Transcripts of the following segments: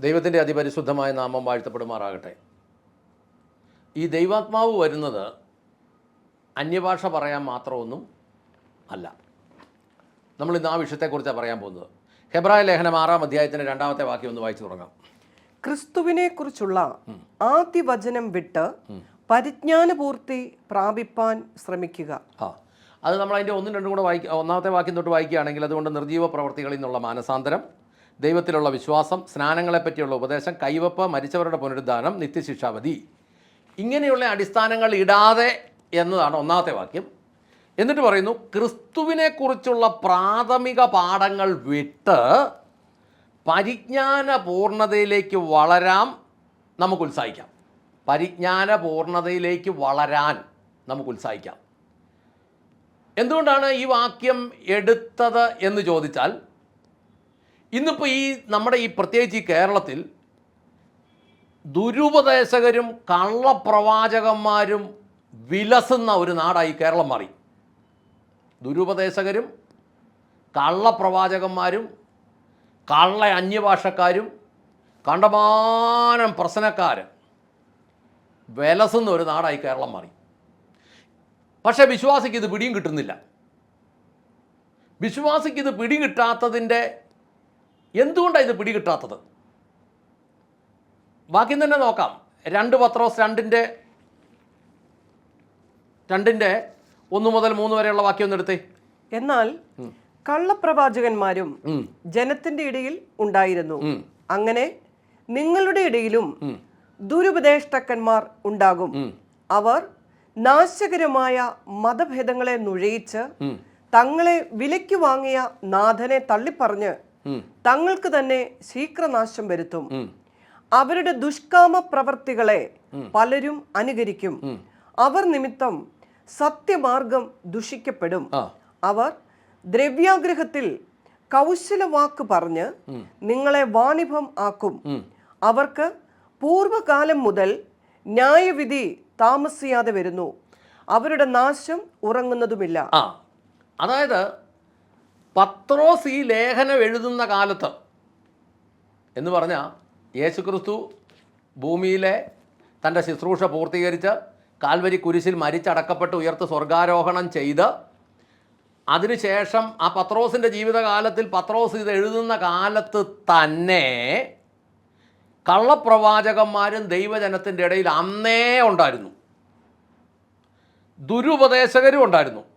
ദൈവത്തിന്റെ അതിപരിശുദ്ധമായ നാമം വാഴ്ത്തപ്പെടുമാറാകട്ടെ. ഈ ദൈവാത്മാവ് വരുന്നത് അന്യഭാഷ പറയാൻ മാത്രമൊന്നും അല്ല. നമ്മൾ ഇന്ന് ആ വിഷയത്തെക്കുറിച്ചാണ് പറയാൻ പോകുന്നത്. ഹെബ്രായ ലേഖനം ആറാം അധ്യായത്തിന്റെ രണ്ടാമത്തെ വാക്യം ഒന്ന് വായിച്ചു തുടങ്ങാം. ക്രിസ്തുവിനെ കുറിച്ചുള്ള ആദ്യ വചനം വിട്ട് പരിജ്ഞാനപൂർത്തി പ്രാപിപ്പാൻ ശ്രമിക്കുക. ആ അത് നമ്മൾ അതിന്റെ ഒന്നും രണ്ടും കൂടെ വായിക്കുക ഒന്നാമത്തെ വാക്യം തൊട്ട് വായിക്കുകയാണെങ്കിൽ അതുകൊണ്ട് നിർജീവ പ്രവർത്തികളിൽ നിന്നുള്ള മാനസാന്തരം ദൈവത്തിലുള്ള വിശ്വാസം സ്നാനങ്ങളെപ്പറ്റിയുള്ള ഉപദേശം കൈവപ്പ് മരിച്ചവരുടെ പുനരുദ്ധാനം നിത്യശിക്ഷാവധി. ഇങ്ങനെയുള്ള അടിസ്ഥാനങ്ങൾ ഇടാതെ എന്നതാണ് ഒന്നാമത്തെ വാക്യം. എന്നിട്ട് പറയുന്നു ക്രിസ്തുവിനെക്കുറിച്ചുള്ള പ്രാഥമിക പാഠങ്ങൾ വിട്ട് പരിജ്ഞാന പൂർണതയിലേക്ക് വളരാം നമുക്ക് ഉത്സാഹിക്കാം. പരിജ്ഞാന പൂർണതയിലേക്ക് വളരാൻ നമുക്ക് ഉത്സാഹിക്കാം. എന്തുകൊണ്ടാണ് ഈ വാക്യം എടുത്തത് എന്ന് ചോദിച്ചാൽ ഇന്നിപ്പോൾ ഈ നമ്മുടെ ഈ പ്രത്യേകിച്ച് ഈ കേരളത്തിൽ ദുരുപദേശകരും കള്ളപ്രവാചകന്മാരും വിലസുന്ന ഒരു നാടായി കേരളം മാറി. ദുരുപദേശകരും കള്ളപ്രവാചകന്മാരും കള്ള അന്യഭാഷക്കാരും കണ്ടമാനം പ്രശ്നക്കാർ വിലസുന്ന ഒരു നാടായി കേരളം മാറി. പക്ഷേ വിശ്വാസിക്ക് ഇത് പിടിയും കിട്ടുന്നില്ല. വിശ്വാസിക്ക് ഇത് പിടി കിട്ടാത്തതിന്റെ എന്തുകൊണ്ടാണ് ഇത് പിടികിട്ടാത്തത്? ബാക്കി തന്നെ നോക്കാം. രണ്ട് പത്രോസ് രണ്ടിന്റെ രണ്ടിന്റെ ഒന്ന് മുതൽ മൂന്ന് വരെയുള്ള വാക്യം ഒന്ന് എടുത്തേ. എന്നാൽ കള്ളപ്രവാചകന്മാരും. ജനത്തിന്റെ ഇടയിൽ ഉണ്ടായിരുന്നു. അങ്ങനെ നിങ്ങളുടെ ഇടയിലും ദുരുപദേഷ്ടക്കന്മാർ ഉണ്ടാകും. അവർ നാശകരമായ മതഭേദങ്ങളെ നുഴയിച്ച് തങ്ങളെ വിലയ്ക്ക് വാങ്ങിയ നാഥനെ തള്ളിപ്പറഞ്ഞ് തങ്ങൾക്ക് തന്നെ ശീക്രനാശം വരുത്തും. അവരുടെ ദുഷ്കാമ പ്രവർത്തികളെ പലരും അനുകരിക്കും. അവർ നിമിത്തം സത്യമാർഗം ദുഷിക്കപ്പെടും. അവർ ദ്രവ്യാഗ്രഹത്തിൽ കൗശലവാക്ക് പറഞ്ഞ് നിങ്ങളെ വാണിഭം ആക്കും. അവർക്ക് പൂർവകാലം മുതൽ ന്യായവിധി താമസിയാതെ വരുന്നു. അവരുടെ നാശം ഉറങ്ങുന്നതുമില്ല. അതായത് പത്രോസ് ഈ ലേഖനം എഴുതുന്ന കാലത്ത് എന്ന് പറഞ്ഞാൽ യേശുക്രിസ്തു ഭൂമിയിലെ തന്റെ ശുശ്രൂഷ പൂർത്തീകരിച്ച് കാൽവരി കുരിശിൽ മരിച്ചടക്കപ്പെട്ട് ഉയർത്ത് സ്വർഗാരോഹണം ചെയ്ത് അതിനുശേഷം ആ പത്രോസിന്റെ ജീവിതകാലത്തിൽ പത്രോസ് ഇത് എഴുതുന്ന കാലത്ത് തന്നെ കള്ളപ്രവാചകന്മാരും ദൈവജനത്തിന്റെ ഇടയിൽ അന്നേ ഉണ്ടായിരുന്നു. ദുരുപദേശകരും ഉണ്ടായിരുന്നു.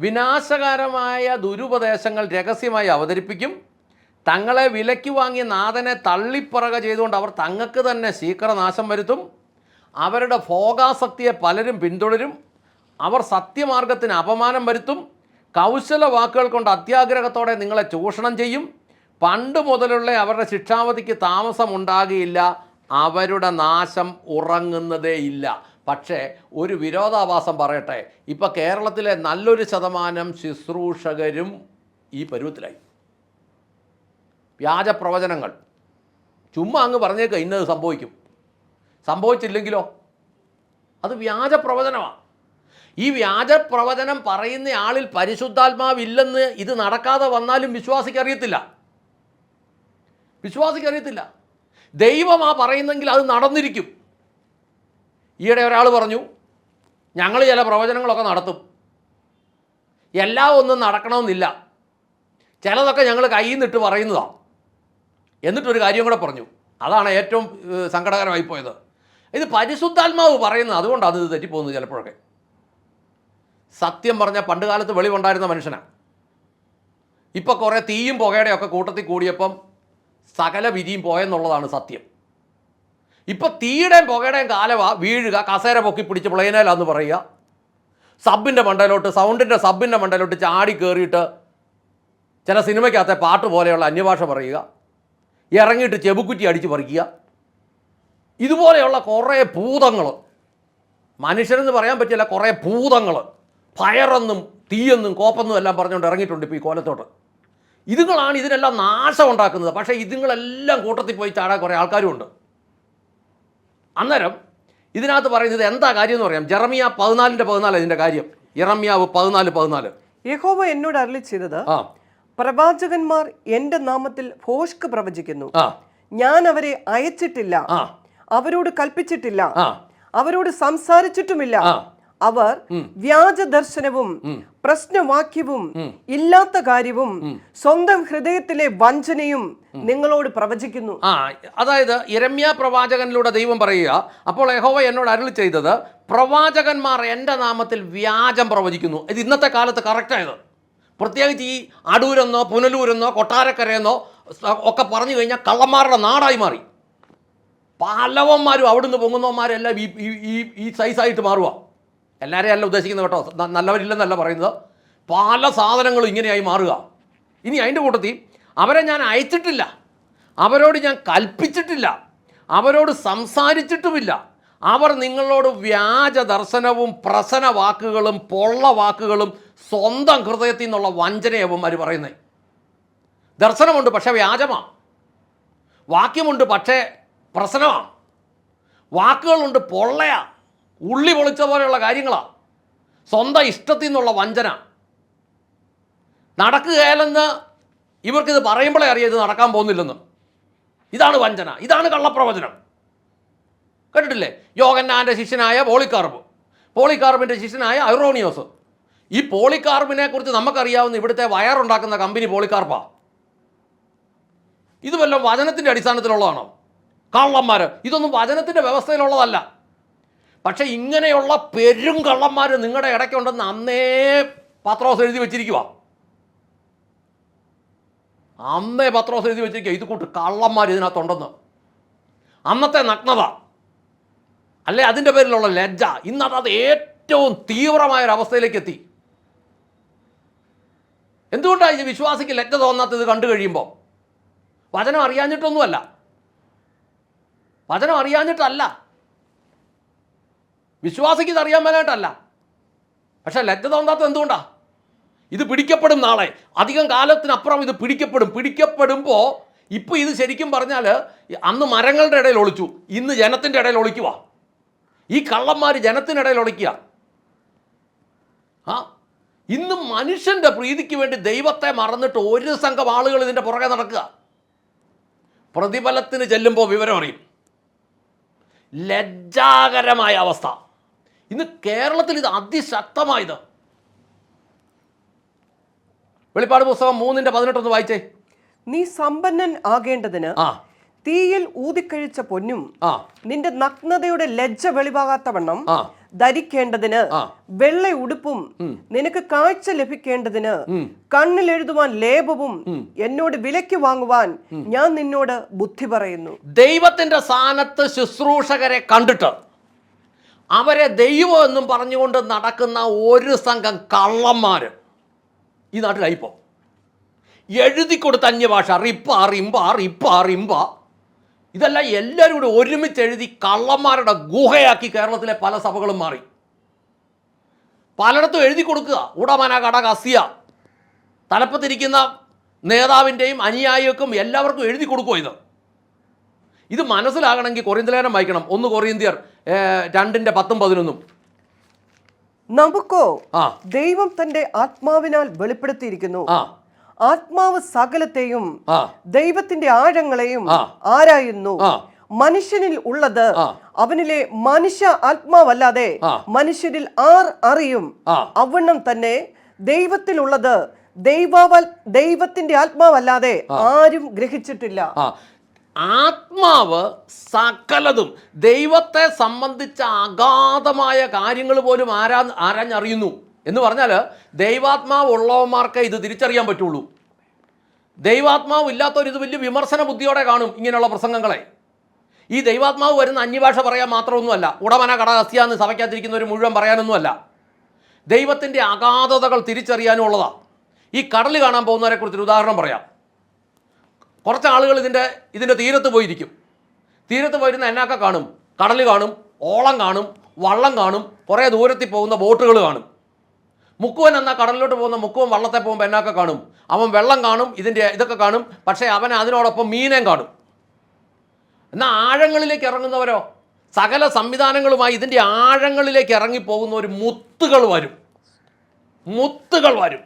വിനാശകരമായ ദുരുപദേശങ്ങൾ രഹസ്യമായി അവതരിപ്പിക്കും. തങ്ങളെ വിലയ്ക്ക് വാങ്ങിയ നാഥനെ തള്ളിപ്പറക ചെയ്തുകൊണ്ട് അവർ തങ്ങൾക്ക് തന്നെ ശീക്രനാശം വരുത്തും. അവരുടെ ഭോഗാസക്തിയെ പലരും പിന്തുടരും. അവർ സത്യമാർഗത്തിന് അപമാനം വരുത്തും. കൗശല വാക്കുകൾ കൊണ്ട് അത്യാഗ്രഹത്തോടെ നിങ്ങളെ ചൂഷണം ചെയ്യും. പണ്ട് മുതലുള്ള അവരുടെ ശിക്ഷാവധിക്ക് താമസമുണ്ടാകുകയില്ല അവരുടെ നാശം ഉറങ്ങുന്നതേയില്ല. പക്ഷേ ഒരു വിരോധാഭാസം പറയട്ടെ. ഇപ്പോൾ കേരളത്തിലെ നല്ലൊരു ശതമാനം ശുശ്രൂഷകരും ഈ പരുവത്തിലായി. വ്യാജ പ്രവചനങ്ങൾ. ചുമ്മാ അങ്ങ് പറഞ്ഞേക്ക ഇന്നത് സംഭവിക്കും. സംഭവിച്ചില്ലെങ്കിലോ? അത് വ്യാജ പ്രവചനമാണ് ഈ വ്യാജ പ്രവചനം പറയുന്ന ആളിൽ പരിശുദ്ധാത്മാവില്ലെന്ന് ഇത് നടക്കാതെ വന്നാലും വിശ്വാസിക്ക് അറിയത്തില്ല. വിശ്വാസിക്ക് അറിയത്തില്ല. ദൈവമാ പറയുന്നെങ്കിൽ അത് നടന്നിരിക്കും. ഈയിടെ ഒരാൾ പറഞ്ഞു ഞങ്ങൾ ചില പ്രവചനങ്ങളൊക്കെ നടത്തും. എല്ലാം ഒന്നും നടക്കണമെന്നില്ല. ചിലതൊക്കെ ഞങ്ങൾ കയ്യിൽ നിന്നിട്ട് പറയുന്നതാണ് എന്നിട്ടൊരു കാര്യം കൂടെ പറഞ്ഞു. അതാണ് ഏറ്റവും സങ്കടകരമായി പോയത്. ഇത് പരിശുദ്ധാത്മാവ് പറയുന്നത് അതുകൊണ്ടാണ് ഇത് തെറ്റിപ്പോകുന്നത് ചിലപ്പോഴൊക്കെ. സത്യം പറഞ്ഞാൽ പണ്ട് കാലത്ത് വെളിവുണ്ടായിരുന്ന മനുഷ്യനാണ് ഇപ്പോൾ കുറേ തീയും പുകയുടെ ഒക്കെ കൂട്ടത്തിൽ കൂടിയപ്പം സകല വിധിയും പോയെന്നുള്ളതാണ് സത്യം. ഇപ്പോൾ തീയുടെയും പുകയുടെയും കാലവാ വീഴുക കസേര പൊക്കി പിടിച്ച് പ്ലെയിനേലാന്ന് പറയുക. സബിന്റെ മണ്ടയിലോട്ട് സൗണ്ടിന്റെ സബിന്റെ മണ്ടയിലോട്ട് ചാടി കയറിയിട്ട് ചില സിനിമയ്ക്കകത്തെ പാട്ട് പോലെയുള്ള അന്യഭാഷ പറയുക. ഇറങ്ങിയിട്ട് ചെബുക്കുറ്റി അടിച്ച് പറിക്കുക. ഇതുപോലെയുള്ള കുറേ ഭൂതങ്ങൾ മനുഷ്യരെന്ന് പറയാൻ പറ്റില്ല കുറേ ഭൂതങ്ങൾ ഫയറെന്നും തീയെന്നും കോപ്പെന്നും എല്ലാം പറഞ്ഞുകൊണ്ട് ഇറങ്ങിയിട്ടുണ്ട് ഇപ്പോൾ ഈ കോലത്തോട്ട്. ഇതുങ്ങളാണ് ഇതിനെല്ലാം നാശം ഉണ്ടാക്കുന്നത്. പക്ഷേ ഇതുങ്ങളെല്ലാം കൂട്ടത്തിൽ പോയി ചാടാൻ കുറേ ആൾക്കാരുമുണ്ട്. അന്നേരം ഇതിനകത്ത് പറയുന്നത് എന്താ കാര്യം എന്ന് പറയാം. ജെറമിയ പതിനാലിന്റെ പതിനാല് ഇതിന്റെ കാര്യം. ഇറമ്യാവ് പതിനാല് പതിനാല്. യഹോവ എന്നോട് അരളി ചെയ്തത് പ്രവാചകന്മാർ എന്റെ നാമത്തിൽ ഫോഷ്ക് പ്രവചിക്കുന്നു. ഞാൻ അവരെ അയച്ചിട്ടില്ല. അവരോട് കൽപ്പിച്ചിട്ടില്ല. അവരോട് സംസാരിച്ചിട്ടുമില്ല. അവർ വ്യാജ ദർശനവും പ്രശ്നവാക്യവും ഇല്ലാത്ത കാര്യവും സ്വന്തം ഹൃദയത്തിലെ വഞ്ചനയും നിങ്ങളോട് പ്രവചിക്കുന്നു. ആ അതായത് ഇരമ്യ പ്രവാചകനിലൂടെ ദൈവം പറയുക അപ്പോൾ യഹോവ എന്നോട് അരുളി ചെയ്തത് പ്രവാചകന്മാർ എന്റെ നാമത്തിൽ വ്യാജം പ്രവചിക്കുന്നു. ഇത് ഇന്നത്തെ കാലത്ത് കറക്റ്റായത് പ്രത്യേകിച്ച് ഈ അടൂരെന്നോ പുനലൂരെന്നോ കൊട്ടാരക്കരയെന്നോ ഒക്കെ പറഞ്ഞു കഴിഞ്ഞാൽ കള്ളന്മാരുടെ നാടായി മാറി. പലവന്മാരും അവിടുന്ന് പൊങ്ങുന്നവന്മാരെല്ലാം ഈ ഈ ഈ ഈ സൈസായിട്ട് മാറുക എല്ലാവരെയും അല്ല ഉദ്ദേശിക്കുന്നത് കേട്ടോ. നല്ലവരില്ലെന്നല്ല പറയുന്നത്. പല സാധനങ്ങളും ഇങ്ങനെയായി മാറുക. ഇനി അതിന്റെ കൂട്ടത്തിൽ അവരെ ഞാൻ അയച്ചിട്ടില്ല. അവരോട് ഞാൻ കൽപ്പിച്ചിട്ടില്ല. അവരോട് സംസാരിച്ചിട്ടുമില്ല. അവർ നിങ്ങളോട് വ്യാജ ദർശനവും പ്രസന വാക്കുകളും പൊള്ള വാക്കുകളും സ്വന്തം ഹൃദയത്തിൽ നിന്നുള്ള വഞ്ചനയവന്മാർ പറയുന്നത് ദർശനമുണ്ട് പക്ഷേ വ്യാജമാണ് വാക്യമുണ്ട് പക്ഷേ പ്രസനമാണ് വാക്കുകളുണ്ട് പൊള്ളയാ. ഉള്ളി പൊളിച്ച പോലെയുള്ള കാര്യങ്ങളാണ് സ്വന്തം ഇഷ്ടത്തിൽ നിന്നുള്ള വഞ്ചന. നടക്കുകയല്ലെന്ന് ഇവർക്കിത് പറയുമ്പോഴേ അറിയാം ഇത് നടക്കാൻ പോകുന്നില്ലെന്ന്. ഇതാണ് വഞ്ചന. ഇതാണ് കള്ളപ്രവചനം. കേട്ടിട്ടില്ലേ? യോഗന്നാന്റെ ശിഷ്യനായ പോളിക്കാർബ്. പോളിക്കാർബിന്റെ ശിഷ്യനായ ഐറോണിയോസ്. ഈ പോളിക്കാർബിനെ കുറിച്ച് നമുക്കറിയാവുന്ന ഇവിടുത്തെ വയറുണ്ടാക്കുന്ന കമ്പനി പോളിക്കാർബാ. ഇത് വല്ല വചനത്തിന്റെ അടിസ്ഥാനത്തിലുള്ളതാണോ? കള്ളന്മാർ ഇതൊന്നും വചനത്തിന്റെ വ്യവസ്ഥയിലുള്ളതല്ല. പക്ഷേ ഇങ്ങനെയുള്ള പെരും കള്ളന്മാർ നിങ്ങളുടെ ഇടയ്ക്കുണ്ടെന്ന് അന്നേ പത്രോസ് എഴുതി വെച്ചിരിക്കുക അന്നേ പത്രോസ് എഴുതി വെച്ചിരിക്കുക ഇത് കൂട്ട് കള്ളന്മാർ ഇതിനകത്തുണ്ടെന്ന്. അന്നത്തെ നഗ്നത. അല്ലെ അതിന്റെ പേരിലുള്ള ലജ്ജ. ഇന്നത് അത് ഏറ്റവും തീവ്രമായ ഒരു അവസ്ഥയിലേക്ക് എത്തി എന്തുകൊണ്ടാണ് ഈ വിശ്വാസിക്ക് ലജ്ജ തോന്നാത്തത് കണ്ടു കഴിയുമ്പോൾ വചനം അറിയാഞ്ഞിട്ടൊന്നുമല്ല. വചനം അറിയാഞ്ഞിട്ടല്ല. വിശ്വാസിക്ക് ഇത് അറിയാൻ മേലായിട്ടല്ല. പക്ഷെ ലജ്ജ തോന്നാത്തത് എന്തുകൊണ്ടാ? ഇത് പിടിക്കപ്പെടും നാളെ. അധികം കാലത്തിനപ്പുറം ഇത് പിടിക്കപ്പെടും. പിടിക്കപ്പെടുമ്പോൾ ഇപ്പോൾ ഇത് ശരിക്കും പറഞ്ഞാൽ അന്ന് മരങ്ങളുടെ ഇടയിൽ ഒളിച്ചു. ഇന്ന് ജനത്തിന്റെ ഇടയിൽ ഒളിക്കുക ഈ കള്ളന്മാർ ജനത്തിനിടയിൽ ഒളിക്കുക. ആ? ഇന്ന് മനുഷ്യന്റെ പ്രീതിക്ക് വേണ്ടി ദൈവത്തെ മറന്നിട്ട് ഒരു സംഘം ആളുകൾ ഇതിന്റെ പുറകെ നടക്കുക. പ്രതിഫലത്തിന് ചെല്ലുമ്പോൾ വിവരം അറിയും. ലജ്ജാകരമായ അവസ്ഥ. ഇന്ന് കേരളത്തിൽ ഇത് അതിശക്തമായത്. വെളിപ്പാട് പുസ്തകം മൂന്നിന്റെ പതിനെട്ടൊന്ന് വായിച്ചേ. നീ സമ്പന്നൻ ആകേണ്ടതിന് ആ. തീയിൽ ഊതിക്കഴിച്ച പൊന്നും ആ. നിന്റെ നഗ്നതയുടെ ലജ്ജ വെളിവാകാത്തവണ്ണം ധരിക്കേണ്ടതിന്. വെള്ള ഉടുപ്പും നിനക്ക് കാഴ്ച ലഭിക്കേണ്ടതിന് കണ്ണിൽ എഴുതുവാൻ ലേപവും എന്നോട് വിലയ്ക്ക് വാങ്ങുവാൻ ഞാൻ നിന്നോട് ബുദ്ധി പറയുന്നു. ദൈവത്തിന്റെ സ്ഥാനത്ത് ശുശ്രൂഷകരെ കണ്ടിട്ട് അവരെ ദൈവം എന്നും പറഞ്ഞുകൊണ്ട് നടക്കുന്ന ഒരു സംഘം കള്ളന്മാർ ഈ നാട്ടിലായിപ്പോൾ എഴുതി കൊടുത്ത അന്യഭാഷ റിപ്പ റിമ്പ റിപ്പ റിമ്പ. ഇതെല്ലാം എല്ലാവരും കൂടി ഒരുമിച്ച് എഴുതി കള്ളന്മാരുടെ ഗുഹയാക്കി കേരളത്തിലെ പല സഭകളും മാറി. പലയിടത്തും എഴുതി കൊടുക്കുക. ഉടമന കട കസിയ തലപ്പത്തിരിക്കുന്ന നേതാവിന്റെയും അനുയായികൾക്കും എല്ലാവർക്കും എഴുതി കൊടുക്കുക ഇത്. ഇത് മനസ്സിലാകണമെങ്കിൽ കൊറിയന്തലേനം വായിക്കണം ഒന്ന് കൊറിയന്തിയർ രണ്ടിന്റെ പത്തും പതിനൊന്നും. നമുക്കോ ആ. ദൈവം തന്റെ ആത്മാവിനാൽ വെളിപ്പെടുത്തിയിരിക്കുന്നു. ആ. ആത്മാവ് സകലത്തെയും ദൈവത്തിന്റെ ആഴങ്ങളെയും. ആരായുന്നു. മനുഷ്യനിൽ ഉള്ളത് അവനിലെ മനുഷ്യ ആത്മാവല്ലാതെ മനുഷ്യരിൽ ആർ അറിയും. അവണ്ണം തന്നെ ദൈവത്തിലുള്ളത് ദൈവവൽ ദൈവത്തിന്റെ ആത്മാവല്ലാതെ ആരും ഗ്രഹിച്ചിട്ടില്ല. ആത്മാവ് സകലതും. ദൈവത്തെ സംബന്ധിച്ച അഗാധമായ കാര്യങ്ങൾ പോലും ആരാ ആരാഞ്ഞറിയുന്നു? എന്ന് പറഞ്ഞാൽ ദൈവാത്മാവ് ഉള്ളവന്മാർക്ക് ഇത് തിരിച്ചറിയാൻ പറ്റുള്ളൂ. ദൈവാത്മാവ് ഇല്ലാത്തവർ ഇത് വലിയ വിമർശന ബുദ്ധിയോടെ കാണും ഇങ്ങനെയുള്ള പ്രസംഗങ്ങളെ. ഈ ദൈവാത്മാവ് വരുന്ന അന്യഭാഷ പറയാൻ മാത്രമൊന്നുമല്ല ഉടമന കടകസ്യ എന്ന് ഒരു മുഴുവൻ പറയാനൊന്നുമല്ല. ദൈവത്തിന്റെ അഗാധതകൾ തിരിച്ചറിയാനുള്ളതാണ് ഈ കടൽ കാണാൻ പോകുന്നവരെ കുറിച്ചൊരു ഉദാഹരണം പറയാം. കുറച്ച് ആളുകൾ ഇതിന്റെ ഇതിന്റെ തീരത്ത് പോയിരിക്കും. തീരത്ത് പോയിരുന്ന എന്നാക്ക കാണും. കടൽ കാണും ഓളം കാണും വള്ളം കാണും കുറേ ദൂരത്തിൽ പോകുന്ന ബോട്ടുകൾ കാണും. മുക്കുവൻ എന്നാൽ കടലിലോട്ട് പോകുന്ന മുക്കുവൻ വള്ളത്തെ പോകുമ്പോൾ എന്നാക്ക കാണും. അവൻ വെള്ളം കാണും ഇതിന്റെ ഇതൊക്കെ കാണും പക്ഷേ അവൻ അതിനോടൊപ്പം മീനേം കാണും. എന്നാൽ ആഴങ്ങളിലേക്ക് ഇറങ്ങുന്നവരോ? സകല സംവിധാനങ്ങളുമായി ഇതിന്റെ ആഴങ്ങളിലേക്ക് ഇറങ്ങിപ്പോകുന്ന ഒരു മുത്തുകൾ വരും. മുത്തുകൾ വരും.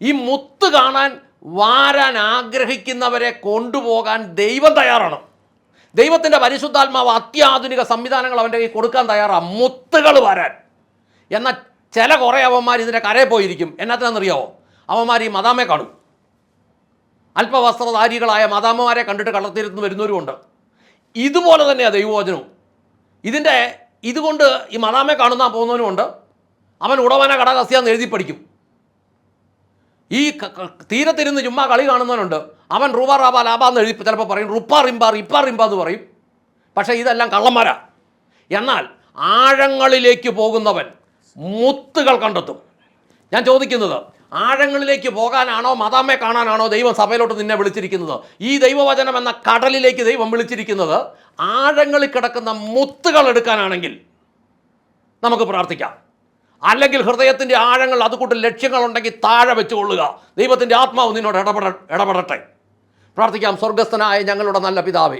ഈ മുത്ത് കാണാൻ വാരാൻ ആഗ്രഹിക്കുന്നവരെ കൊണ്ടുപോകാൻ ദൈവം തയ്യാറാണ്. ദൈവത്തിന്റെ പരിശുദ്ധാത്മാവ് അത്യാധുനിക സംവിധാനങ്ങൾ അവന്റെ കയ്യിൽ കൊടുക്കാൻ തയ്യാറാണ്. മുത്തുകൾ വരാൻ. എന്നാൽ ചില കുറേ അവന്മാർ ഇതിന്റെ കരയിൽ പോയിരിക്കും. എന്നാത്തിനാണെന്നറിയാവോ? അവന്മാർ ഈ മദാമെ കാണും. അല്പവസ്ത്രധാരികളായ മദാമ്മമാരെ കണ്ടിട്ട് കള്ളത്തീരത്ത് വരുന്നവരുമുണ്ട്. ഇതുപോലെ തന്നെയാണ് ദൈവവചനവും. ഇതിന്റെ ഇതുകൊണ്ട് ഈ മദാമെ കാണുന്ന പോകുന്നവനുമുണ്ട് അവൻ ഉടവന കടകസ്യാന്ന് എഴുതി പഠിക്കും. ഈ തീരത്തിരുന്ന് ചുമ്മാ കളി കാണുന്നവനുണ്ട്. അവൻ റൂബ റാബ ലാബ എന്ന് എഴുതി ചിലപ്പോൾ പറയും റുപ്പ റിമ്പ റിപ്പ റിമ്പ എന്ന് പറയും. പക്ഷേ ഇതെല്ലാം കള്ളന്മാരാ. എന്നാൽ ആഴങ്ങളിലേക്ക് പോകുന്നവൻ മുത്തുകൾ കണ്ടെത്തും. ഞാൻ ചോദിക്കുന്നത് ആഴങ്ങളിലേക്ക് പോകാനാണോ മതാമ്മയെ കാണാനാണോ ദൈവം സഭയിലോട്ട് നിന്നെ വിളിച്ചിരിക്കുന്നത്? ഈ ദൈവവചനം എന്ന കടലിലേക്ക് ദൈവം വിളിച്ചിരിക്കുന്നത് ആഴങ്ങളിൽ കിടക്കുന്ന മുത്തുകൾ എടുക്കാനാണെങ്കിൽ നമുക്ക് പ്രാർത്ഥിക്കാം. അല്ലെങ്കിൽ ഹൃദയത്തിന്റെ ആഴങ്ങൾ അതുകൂട്ട് ലക്ഷ്യങ്ങളുണ്ടെങ്കിൽ താഴെ വെച്ചുകൊള്ളുക. ദൈവത്തിന്റെ ആത്മാവ് നിന്നോട് ഇടപെട ഇടപെടട്ടെ. പ്രാർത്ഥിക്കാം സ്വർഗസ്ഥനായ ഞങ്ങളുടെ നല്ല പിതാവേ.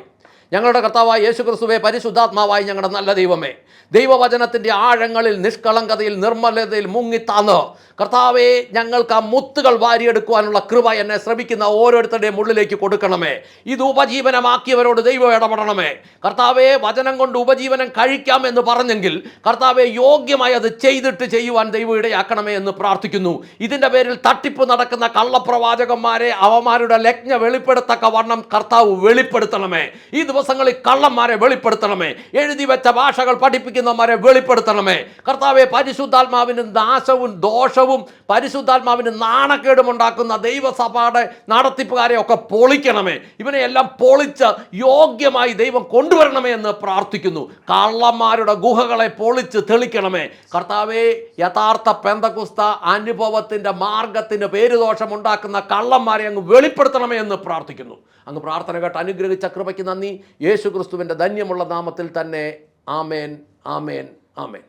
ഞങ്ങളുടെ കർത്താവായ യേശു ക്രിസ്തുവെ പരിശുദ്ധാത്മാവായി ഞങ്ങളുടെ നല്ല ദൈവമേ. ദൈവവചനത്തിന്റെ ആഴങ്ങളിൽ നിഷ്കളങ്കതയിൽ നിർമ്മലതയിൽ മുങ്ങിത്താന്ന് കർത്താവെ ഞങ്ങൾക്ക് ആ മുത്തുകൾ വാരിയെടുക്കുവാനുള്ള കൃപ എന്നെ ശ്രമിക്കുന്ന ഓരോരുത്തരുടെയും ഉള്ളിലേക്ക് കൊടുക്കണമേ. ഇത് ഉപജീവനമാക്കിയവരോട് ദൈവം ഇടപെടണമേ. കർത്താവെ വചനം കൊണ്ട് ഉപജീവനം കഴിക്കാം എന്ന് പറഞ്ഞെങ്കിൽ കർത്താവെ യോഗ്യമായി അത് ചെയ്തിട്ട് ചെയ്യുവാൻ ദൈവം ഇടയാക്കണമേ എന്ന് പ്രാർത്ഥിക്കുന്നു. ഇതിന്റെ പേരിൽ തട്ടിപ്പ് നടക്കുന്ന കള്ളപ്രവാചകന്മാരെ അവമാരുടെ ലജ്ഞ വെളിപ്പെടുത്തക്ക വണ്ണം കർത്താവ് വെളിപ്പെടുത്തണമേ. ഈ ദിവസങ്ങളിൽ കള്ളന്മാരെ വെളിപ്പെടുത്തണമേ. എഴുതി വെച്ച ഭാഷകൾ പഠിപ്പിക്കുന്നവന്മാരെ വെളിപ്പെടുത്തണമേ. കർത്താവെ പരിശുദ്ധാത്മാവിന് നാശവും ദോഷവും പരിശുദ്ധാത്മാവിന് നാണക്കേടും ഉണ്ടാക്കുന്ന ദൈവസഭയുടെ നടത്തിപ്പുകാരെ ഒക്കെ പൊളിക്കണമേ. ഇവനെ എല്ലാം പൊളിച്ച് യോഗ്യമായി ദൈവം കൊണ്ടുവരണമേ എന്ന് പ്രാർത്ഥിക്കുന്നു. കള്ളന്മാരുടെ ഗുഹകളെ പൊളിച്ച് തെളിക്കണമേ. കർത്താവെ യഥാർത്ഥ പെന്തകുസ്ത അനുഭവത്തിന്റെ മാർഗത്തിന് പേരുദോഷം ഉണ്ടാക്കുന്ന കള്ളന്മാരെ അങ്ങ് വെളിപ്പെടുത്തണമേ എന്ന് പ്രാർത്ഥിക്കുന്നു. അങ്ങ് പ്രാർത്ഥന കേട്ട് അനുഗ്രഹിച്ച കൃപയ്ക്ക് നന്ദി. യേശു ക്രിസ്തുവിന്റെ ധന്യമുള്ള നാമത്തിൽ തന്നെ ആമേൻ ആമേൻ ആമേൻ.